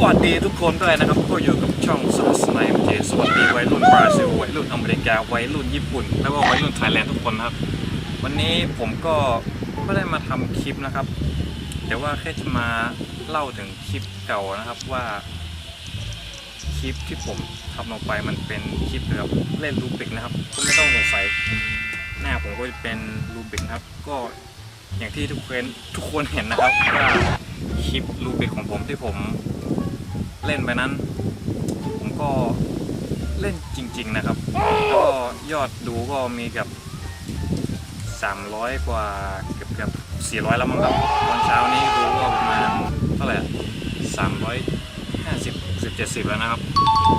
สวัสดีทุกคนด้วยนะครับก็อยู่กับช่องสลัสไนเอ็มเจสวัสดีวัยรุ่นบราซิลวัยรุ่นอเมริกาวัยรุ่นญี่ปุ่น แล้วก็วัยรุ่นไทยแลนด์ทุกคนครับ วันนี้ผมก็ไม่ได้มาทำคลิปนะครับ แต่ว่าแค่จะมาเล่าถึงคลิปเก่านะครับว่าคลิปที่ผมทำลงไปมันเป็นคลิปเกี่ยวกับเล่นรูบิกนะครับก็ไม่ต้องสงสัยหน้าผมก็จะเป็นรูบิกครับ ก็อย่างที่ทุกคนทุกคนเห็นนะครับว่าคลิปรูบิกของผมที่ผม เล่นไปนั้น ผมก็เล่นจริง ๆนะครับ แล้วก็ยอดดูก็มีกับ 300 กว่าเกือบเกือบ400 แล้วมั้งครับตอนเช้านี้ดูก็ประมาณเท่าไหร่350 10 70 แล้วนะครับ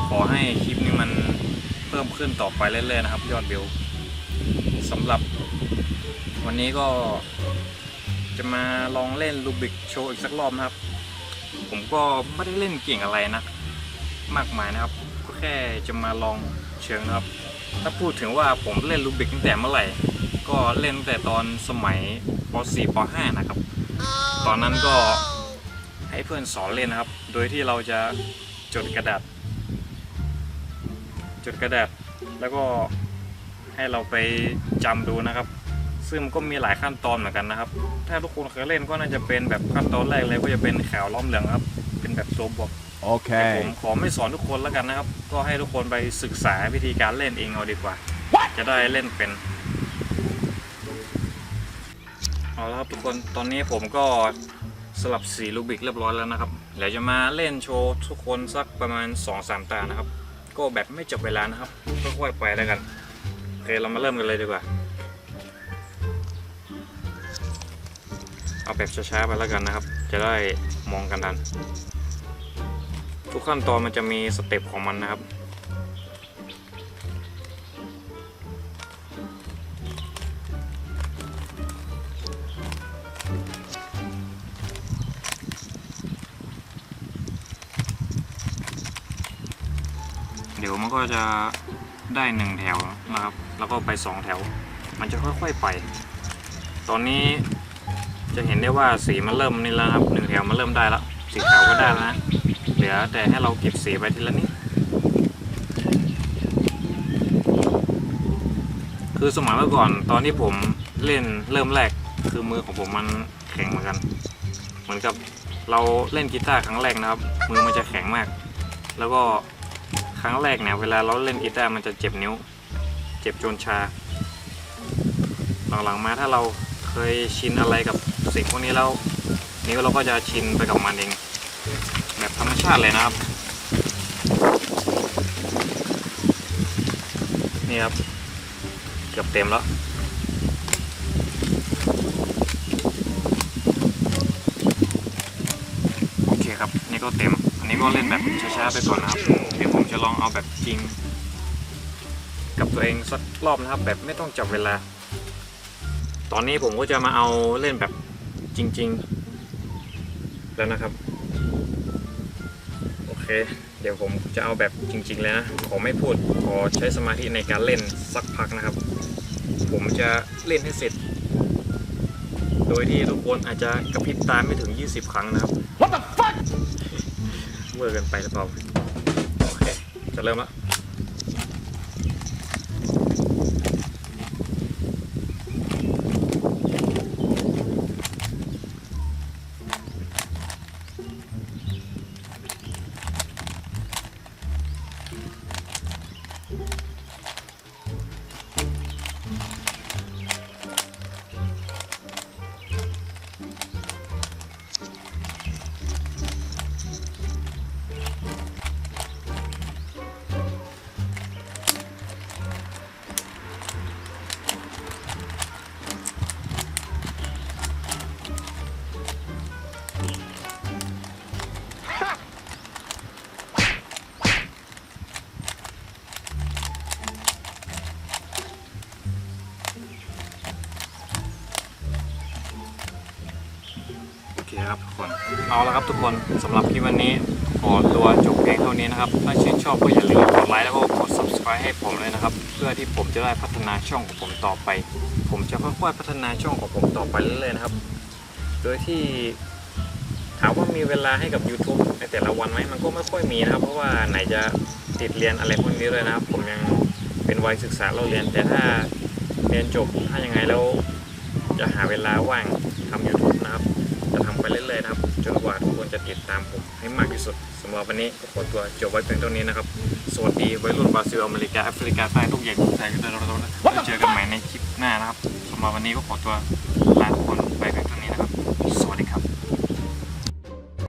ขอให้คลิปนี้มันเพิ่มขึ้นต่อไปเรื่อยๆนะครับ ยอดวิวสำหรับวันนี้ก็จะมาลองเล่นลูบิกโชว์อีกสักรอบนะครับ ผมก็ไม่ได้เล่นเก่งอะไรนะ มากมายนะครับ ก็แค่จะมาลองเชิงนะครับ ถ้าพูดถึงว่าผมเล่นลูบิกตั้งแต่เมื่อไหร่ ก็เล่นตั้งแต่ตอนสมัยป .4 ป .5 นะครับ ตอนนั้นก็ให้เพื่อนสอนเล่นนะครับ โดยที่เราจะจดกระดาษ จดกระดาษ แล้วก็ให้เราไปจำดูนะครับ ซึ่งมันก็มีหลายขั้นตอนเหมือนกันนะครับ ถ้าทุกคนเคยเล่นก็น่าจะเป็นแบบขั้นตอนแรกเลยก็จะเป็นขาวล้อมเหลืองครับ เป็นแบบตัวบวกแต่ผ Okay. มขอไม่สอนทุกคนแล้วกันนะครับ ก็ให้ทุกคนไปศึกษาวิธีการเล่นเองเอาดีกว่า จะได้เล่นเป็น เอาละครับทุกคนตอนนี้ผมก็สลับสีลูบิกเรียบร้อยแล้วนะครับเดี๋ยวจะมาเล่นโชว์ทุกคนสักประมาณ 2-3 ตานะครับ ก็แบบไม่จับเวลานะครับค่อยๆไปแล้วกันโอเคเรามาเริ่มกันเลยดีกว่า เอาแบบช้าๆไปแล้วกันนะครับ จะได้มองกันทัน ทุกขั้นตอนมันจะมีสเต็ปของมันนะครับเดี๋ยวมันก็จะได้หนึ่งแถวนะครับ แล้วก็ไปสองแถว มันจะค่อยๆไป ตอนนี้ จะเห็นได้ว่าสีมันเริ่มนี่แล้วครับหนึ่งแถวมันเริ่มได้แล้วสีขาวก็ได้แล้วนะเหลือแต่ให้เราเก็บสีไปทีละนิดคือสมัยเมื่อก่อนตอนที่ผมเล่นเริ่มแรกคือมือของผมมันแข็งเหมือนกัน เหมือนกับเราเล่นกีตาร์ครั้งแรกนะครับ มือมันจะแข็งมาก แล้วก็ครั้งแรกเนี่ยเวลาเราเล่นกีตาร์มันจะเจ็บนิ้ว เจ็บจนชา หลังๆมาถ้าเรา เคยชินอะไรกับสิ่งพวกนี้แล้วนิ้วเราก็จะชินไปกับมันเอง แบบธรรมชาติเลยนะครับ นี่ครับ เกือบเต็มแล้วโอเคครับนี่ก็เต็ม อันนี้ก็เล่นแบบช้าๆไปก่อนนะครับเดี๋ยวผมจะลองเอาแบบจริง กับตัวเองสักรอบนะครับ แบบไม่ต้องจับเวลา อนนี้ผมก็จะมาเอาเล่นแบบจริง ๆ แล้วนะครับ โอเค เดี๋ยวผมจะเอาแบบจริงๆเลยนะขอไม่พูดขอใช้สมาธิในการเล่นสักพักนะครับ ผมจะเล่นให้เสร็จ โดยที่ทุกคนอาจจะกระพริบตาไม่ถึง 20 ครั้งนะครับ What the fuck เวอร์เกันไปหรือเปล่าโอเค จะเริ่มละ คครับทุกคน เอาละครับทุกคนสำหรับคลิปวันนี้ขอตัวจบเพียงเท่านี้นะครับ ถ้าชื่นชอบก็อย่าลืมกดไลค์แล้วก็กด subscribe ให้ผมเลยนะครับ เพื่อที่ผมจะได้พัฒนาช่องของผมต่อไป ผมจะค่อยๆพัฒนาช่องของผมต่อไปเรื่อยๆนะครับ โดยที่ถามว่ามีเวลาให้กับ YouTube ในแต่ละวันไหมมันก็ไม่ค่อยมีนะครับ เพราะว่าไหนจะติดเรียนอะไรพวกนี้ด้วยนะครับ ผมยังเป็นวัยศึกษาเราเรียน แต่ถ้าเรียนจบถ้ายังไงแล้วจะหาเวลาว่างทำ YouTube นะครับ จะทำไปเรื่อยๆนะครับจนกว่าทุกคนจะติดตามผมให้มากที่สุดสำหรับวันนี้ก็ขอตัวจบไว้เพียงเท่านี้นะครับ สวัสดีวัยรุ่นบราซิลอเมริกาแอฟริกาใต้ทุกอย่างทุกแห่งทุกตะวันตกเจอกันใหม่ในคลิปหน้านะครับสำหรับวันนี้ก็ขอตัวลาทุกคนไปเพียงเท่านี้นะครับ สวัสดีครับ